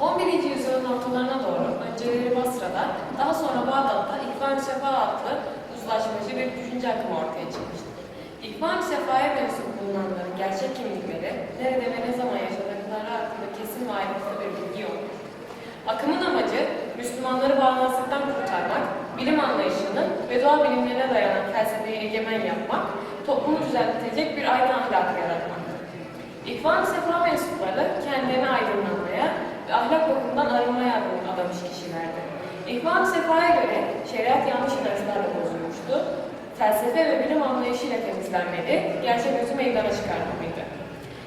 11. yüzyılın ortalarına doğru önceleri Basra'da, daha sonra Bağdat'ta İhvan-ı Sefa adlı uzlaşmacı bir düşünce akımı ortaya çıkmıştır. İhvan-ı Sefa'ya mensup bulunanların gerçek kimlikleri, nerede ve ne zaman yaşadıkları hakkında kesin ve ayrıntılı bir bilgi yoktur. Akımın amacı, Müslümanları bağnazlıktan kurtarmak, bilim anlayışını ve doğa bilimlerine dayanan felsefeyi egemen yapmak, toplumu düzeltecek bir aydın ahlakı yaratmaktır. İhvan-ı Sefa mensupları kendilerini aydınlanmaya ve ahlak bakımından arınmaya adamış kişilerdir. İhvan-ı Sefa'ya göre şeriat yanlış inançlarla bozulmuştu, felsefe ve bilim anlayışıyla temizlenmeli, gerçek özü meydana çıkarmalıydı.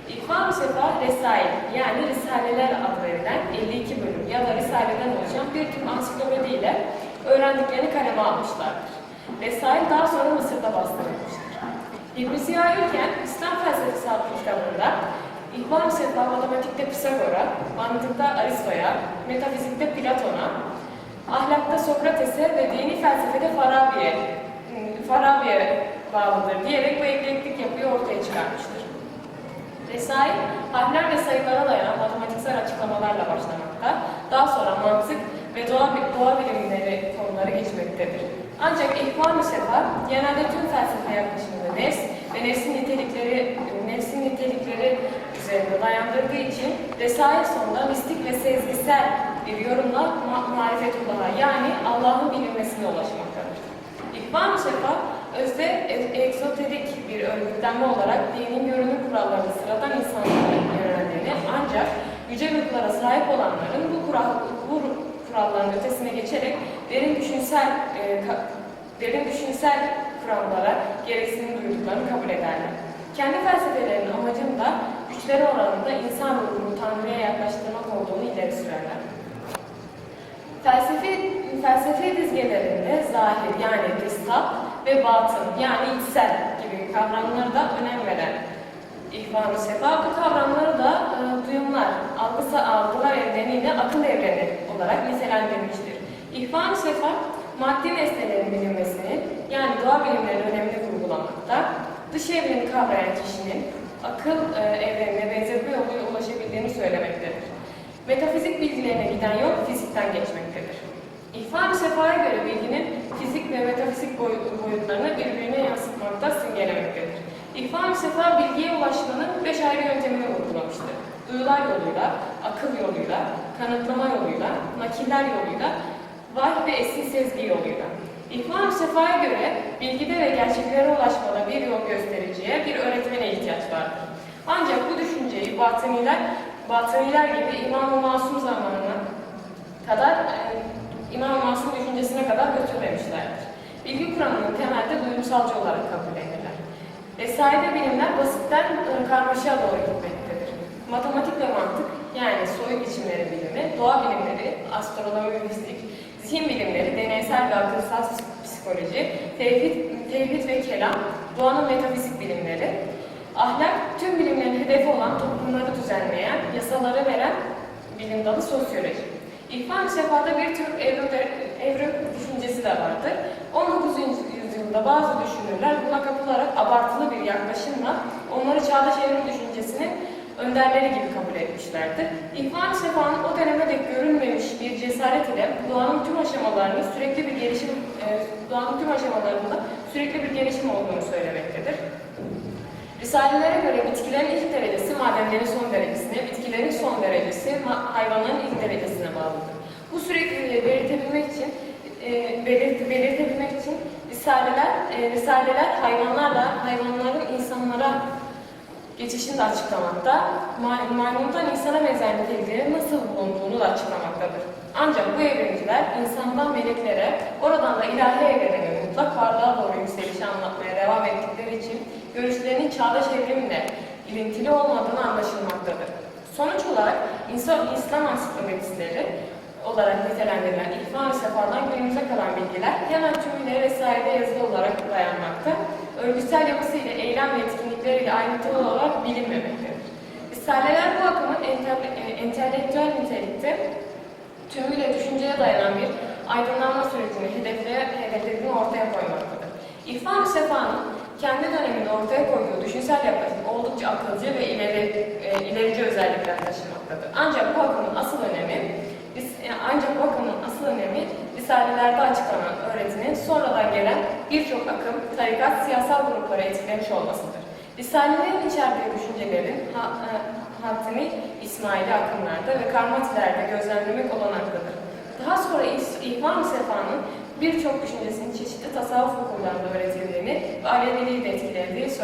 İhvan-ı Sefa Resail yani Risaleler adı verilen 52 bölüm ya da Risale'den oluşan bir tür ansiklopedi ile öğrendiklerini kaleme almışlardır. Resail daha sonra Mısır'da bastırılmıştır. İbn Ziya Ülken, İslam Felsefesi adlı kitabında İhvan-ı Sefa matematikte Pisagor'a, mantıkta Aristo'ya, metafizikte Platon'a, ahlakta Sokrates'e ve dini felsefede Farabi'ye ım, Farabi'ye bağlıdır diyerek bu eklektik yapıyı ortaya çıkarmıştır. Resail, harfler ve sayılara dayanan matematiksel açıklamalarla başlamakta, daha sonra mantık ve doğa, doğa bilimleri konuları geçmektedir. Ancak İhvan-ı Sefa, genelde tüm felsefe yaklaşımını nefs ve nefsin nitelikleri, nefsin nitelikleri üzerine dayandırdığı için Resail sonunda mistik ve sezgisel bir yorumla ma marifetullah'a yani Allah'ın bilinmesine ulaşmaktadır. İhvan-ı Sefa, özde e- egzoterik bir örgütlenme olarak dinin görünüm kurallarını sıradan insanların yönelenlerini ancak yüce ruhlara sahip olanların bu, kural, kuralların ötesine geçerek derin düşünsel e, derin düşünsel kurallara gereksinim duyduklarını kabul ederler. Kendi felsefelerinin amacının da güçleri oranında insan ruhunu Tanrı'ya yaklaştırmak olduğunu ileri sürerler. Felsefe, felsefe dizgelerinde zahir yani dışsal ve batın yani içsel gibi kavramlara da önem veren İhvan-ı Sefa bu kavramları da e, duyumlar, algısa, algılar evreniyle akıl evreni olarak nitelendirmiştir. İhvan-ı Sefa maddi nesnelerin bilinmesini yani doğa bilimlerinin önemini vurgulamakta, dış evreni kavrayan kişinin akıl e, evrenine benzetme yoluyla ulaşabildiğini söylemektedir. Metafizik bilgilerine giden yol fizikten geçmektedir. İhvan-ı Sefa'ya göre bilginin fizik ve metafizik boy- boyutlarını birbirine yansıtmakta simgelemektedir. İhvan-ı Sefa bilgiye ulaşmanın beş ayrı yöntemini vurgulamıştır. Duyular yoluyla, akıl yoluyla, kanıtlama yoluyla, nakiller yoluyla, vahiy ve eski sezgi yoluyla. İhvan-ı Sefa'ya göre bilgide ve gerçeklere ulaşmada bir yol göstericiye, bir öğretmene ihtiyaç vardır. Ancak bu düşünceyi batıniler, batıniler gibi İmam-ı Masum zamanına kadar e, İmam-ı Masum düşüncesine kadar götürmemişlerdir. Bilgi kuramının temelde duyumsalcı olarak kabul edilir. Vesaire bilimler basitten e, karmaşaya doğru gitmektedir. Matematik ve mantık yani soyut biçimleri bilimi, doğa bilimleri, astronomi fizik, zihin bilimleri, deneysel ve akılsal psikoloji, tevhid, tevhid ve kelam, doğanın metafizik bilimleri, ahlak, tüm bilimlerin hedefi olan toplumları düzenleyen, yasaları veren bilim dalı sosyoloji. İrfan Sefa'da bir tür evrim, evrim düşüncesi de vardır. 19. yüzyılda bazı düşünürler buna kapılarak abartılı bir yaklaşımla onları çağdaş evrim düşüncesinin önderleri gibi kabul etmişlerdir. İhvan Sefa'nın o döneme dek görünmemiş bir cesaret ile doğanın tüm aşamalarını sürekli bir gelişim, e, doğanın tüm aşamalarında sürekli bir gelişim olduğunu söylemektedir. Risalelere göre bitkilerin ilk derecesi madenlerin son derecesine, bitkilerin son derecesi hayvanların ilk derecesine bağlıdır. Bu sürekliliği belirtebilmek için e, belirt, belirtebilmek için risaleler, e, risaleler hayvanlarla, hayvanların insanlara geçişini de açıklamakta, ma- maymundan insana benzer nasıl bulunduğunu da açıklamaktadır. Ancak bu evrimciler insandan meleklere, oradan da ilahi evrene mutlak varlığa doğru yükselişi anlatmaya devam ettikleri için görüşlerinin çağdaş evrimle ilintili olmadığını anlaşılmaktadır. Sonuç olarak insan, İslam ansiklopedistleri olarak nitelendirilen İhvan-ı Sefa'dan günümüze kalan bilgiler hemen tümüyle vesairede yazılı olarak dayanmakta. Örgütsel yapısıyla, eylem ve özellikleriyle ayrıntılı olarak bilinmemektedir. İsaleler bu akımın e, entelektüel nitelikte tümüyle düşünceye dayanan bir aydınlanma sürecini hedefle, hedeflerini ortaya koymaktadır. İrfan Sefa'nın kendi döneminde ortaya koyduğu düşünsel yaklaşım oldukça akılcı ve ileri, e, ilerici özellikler taşımaktadır. Ancak bu akımın asıl önemi e, ancak bu akımın asıl önemi risalelerde açıklanan öğretinin sonradan gelen birçok akım, tarikat, siyasal gruplara etkilemiş olmasıdır. Risale'nin içerdiği düşüncelerin ha, e, İsmaili akımlarda ve karmatilerde gözlemlemek olanaklıdır. Daha sonra İhvan-ı Sefa'nın birçok düşüncesinin çeşitli tasavvuf okullarında öğretildiğini ve Aleviliği de etkilediği söylenir.